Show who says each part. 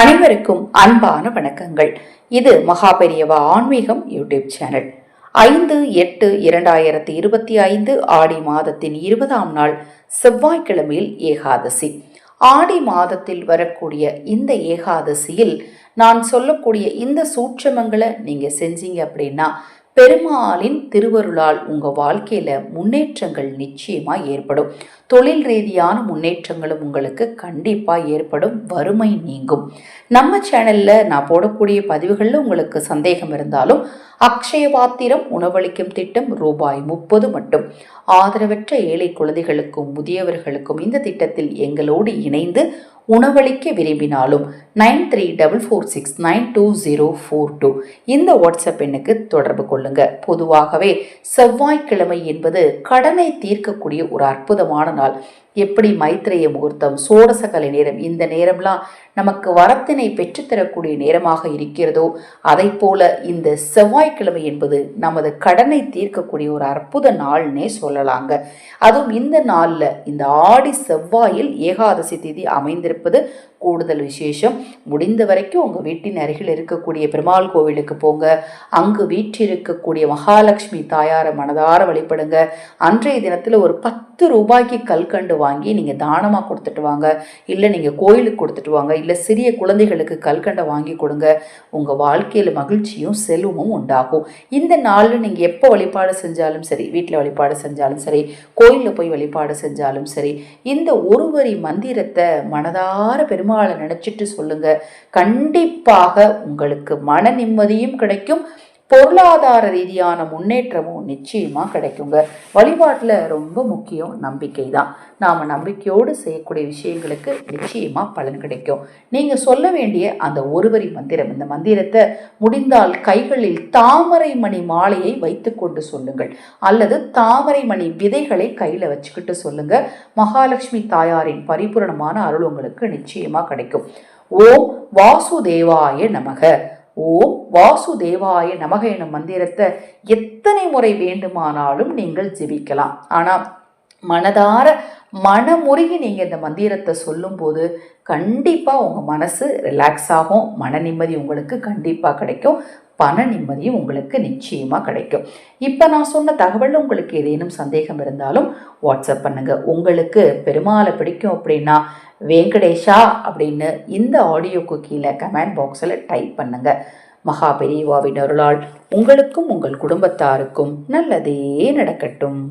Speaker 1: அனைவருக்கும் அன்பான வணக்கங்கள். இது மகாபெரியவா ஆன்மீகம் யூடியூப் சேனல். ஐந்து எட்டு இரண்டாயிரத்தி இருபத்தி ஐந்து ஆடி மாதத்தின் இருபதாம் நாள் செவ்வாய்க்கிழமையில் ஏகாதசி. ஆடி மாதத்தில் வரக்கூடிய இந்த ஏகாதசியில் நான் சொல்லக்கூடிய இந்த சூட்சமங்களை நீங்கள் செஞ்சீங்க அப்படின்னா பெருமாளின் திருவருளால் உங்கள் வாழ்க்கையில் முன்னேற்றங்கள் நிச்சயமாக ஏற்படும். தொழில் ரீதியான முன்னேற்றங்களும் உங்களுக்கு கண்டிப்பாக ஏற்படும். வறுமை நீங்கும். நம்ம சேனலில் நான் போடக்கூடிய பதிவுகளில் உங்களுக்கு சந்தேகம் இருந்தாலும் அக்ஷய பாத்திரம் உணவளிக்கும் திட்டம் ரூபாய் முப்பது மட்டும். ஆதரவற்ற ஏழை குழந்தைகளுக்கும் முதியவர்களுக்கும் இந்த திட்டத்தில் எங்களோடு இணைந்து உணவளிக்க விரும்பினாலும் nine three double four six nine two zero four two. இந்த வாட்ஸ்அப் எண்ணுக்கு தொடர்பு கொள்ளுங்க. பொதுவாகவே செவ்வாய்க்கிழமை என்பது கடனை தீர்க்கக்கூடிய ஒரு அற்புதமான நாள். எப்படி மைத்திரைய முகூர்த்தம் சோடசகலை நேரம் இந்த நேரம்லாம் நமக்கு வரத்தினை பெற்றுத்தரக்கூடிய நேரமாக இருக்கிறதோ அதை போல இந்த செவ்வாய்க்கிழமை என்பது நமது கடனை தீர்க்கக்கூடிய ஒரு அற்புத நாள்னே சொல்லலாங்க. அதுவும் இந்த நாளில் இந்த ஆடி செவ்வாயில் ஏகாதசி திதி அமைந்திருப்பது கூடுதல் விசேஷம். முடிந்த வரைக்கும் உங்கள் வீட்டின் அருகில் இருக்கக்கூடிய பெருமாள் கோவிலுக்கு போங்க. அங்கு வீற்றிருக்கக்கூடிய மகாலட்சுமி தாயாரை மனதார வழிபடுங்க. அன்றைய தினத்தில் ஒரு பத்து ரூபாய்க்கு கல்கண்டு வாங்கி நீங்கள் தானமாக கொடுத்துட்டு வாங்க. இல்லை நீங்கள் கோயிலுக்கு கொடுத்துட்டு வாங்க. இல்லை சிறிய குழந்தைகளுக்கு கல்கண்டை வாங்கி கொடுங்க. உங்கள் வாழ்க்கையில் மகிழ்ச்சியும் செல்வமும் உண்டாகும். இந்த நாளில் நீங்கள் எப்போ வழிபாடு செஞ்சாலும் சரி வீட்டில் வழிபாடு செஞ்சாலும் சரி கோயிலில் போய் வழிபாடு செஞ்சாலும் சரி இந்த ஒரு வரி மந்திரத்தை மனதார பெருமாளை நினச்சிட்டு சொல்லுங்கள் கண்டிப்பாக உங்களுக்கு மன நிம்மதியும் கிடைக்கும். பொருளாதார ரீதியான முன்னேற்றமும் நிச்சயமாக கிடைக்குங்க. வழிபாட்டில் ரொம்ப முக்கியம் நம்பிக்கை தான் நாம் நம்பிக்கையோடு செய்யக்கூடிய விஷயங்களுக்கு நிச்சயமாக பலன் கிடைக்கும். நீங்கள் சொல்ல வேண்டிய அந்த ஒருவரி மந்திரம் இந்த மந்திரத்தை முடிந்தால் கைகளில் தாமரை மணி மாலையை வைத்துக்கொண்டு சொல்லுங்கள். அல்லது தாமரை மணி விதைகளை கையில் வச்சுக்கிட்டு சொல்லுங்கள் மகாலட்சுமி தாயாரின் பரிபூரணமான அருள் உங்களுக்கு நிச்சயமாக கிடைக்கும். ஓம் வாசுதேவாய நமக. ஓம் வாசுதேவாய நமக எனும் மந்திரத்தை எத்தனை முறை வேண்டுமானாலும் நீங்கள் ஜெபிக்கலாம். ஆனால் மனதார மனமுருகி நீங்கள் இந்த மந்திரத்தை சொல்லும்போது கண்டிப்பாக உங்கள் மனசு ரிலாக்ஸ் ஆகும். மன நிம்மதி உங்களுக்கு கண்டிப்பாக கிடைக்கும். பண நிம்மதியும் உங்களுக்கு நிச்சயமாக கிடைக்கும். இப்போ நான் சொன்ன தகவலில் உங்களுக்கு ஏதேனும் சந்தேகம் இருந்தாலும் வாட்ஸ்அப் பண்ணுங்கள் உங்களுக்கு பெருமாளை பிடிக்கும் அப்படின்னா வெங்கடேஷா அப்படின்னு இந்த ஆடியோக்கு கீழே கமெண்ட் பாக்ஸில் டைப் பண்ணுங்கள் மகா பெரியவாவின் அருளால் உங்களுக்கும் உங்கள் குடும்பத்தாருக்கும் நல்லதே நடக்கட்டும்.